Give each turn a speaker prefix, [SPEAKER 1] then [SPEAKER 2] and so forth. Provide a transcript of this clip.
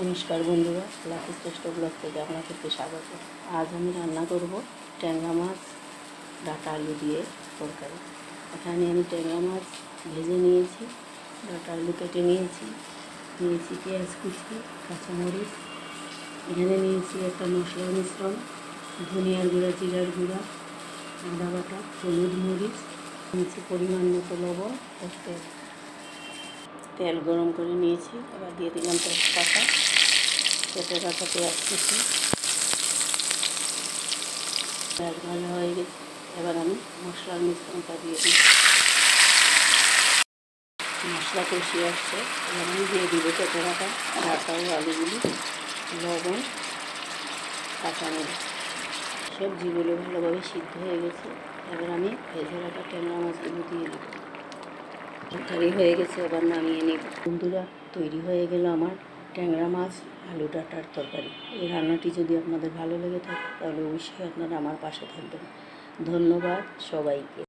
[SPEAKER 1] নমস্কার বন্ধুরা লাকি শ্রেষ্ঠ ব্লগ থেকে আপনাদেরকে স্বাগত। আজ আমি রান্না করব ট্যাংরা মাছ, ডাটা আলু দিয়ে তরকারি। এখানে আমি ট্যাংরা মাছ ভেজে নিয়েছি, ডাটা আলু কেটে নিয়েছি নিয়েছি পেঁয়াজ কুচি, কাঁচামরিচ। এখানে নিয়েছি একটা মশলার মিশ্রণ, ধনিয়ার গুঁড়া, জিরার গুঁড়া, আদা বাটা, হলুদ মরিচ, নিয়েছি পরিমাণ মতো লবণ আর তেল গরম করে নিয়েছি, এবার দিয়ে দিলাম তেজপাতা। কেটে রাখা পেঁয়াজ কুচি পেঁয়াজ ভাজা হয়ে গেছে, এবার আমি মশলার মিশ্রণটা দিয়ে দিই। মশলা কষিয়ে আসছে, এবার আমি দিয়ে দিব কেটে রাখা ও আলুগুলি, লবণ, কাঁচামরিচ। সবজিগুলো ভালোভাবে সিদ্ধ হয়ে গেছে, এবার আমি ভেজে রাখা ট্যাংরা মাছগুলো দিয়ে দেবো। তরকারি হয়ে গেছে, আবার নামিয়ে নিব। বন্ধুরা, তৈরি হয়ে গেল আমার ট্যাংরা মাছ, আলু ডাটার তরকারি। এই রান্নাটি যদি আপনাদের ভালো লেগে থাকে, তাহলে অবশ্যই আপনারা আমার পাশে থাকবেন। ধন্যবাদ সবাইকে।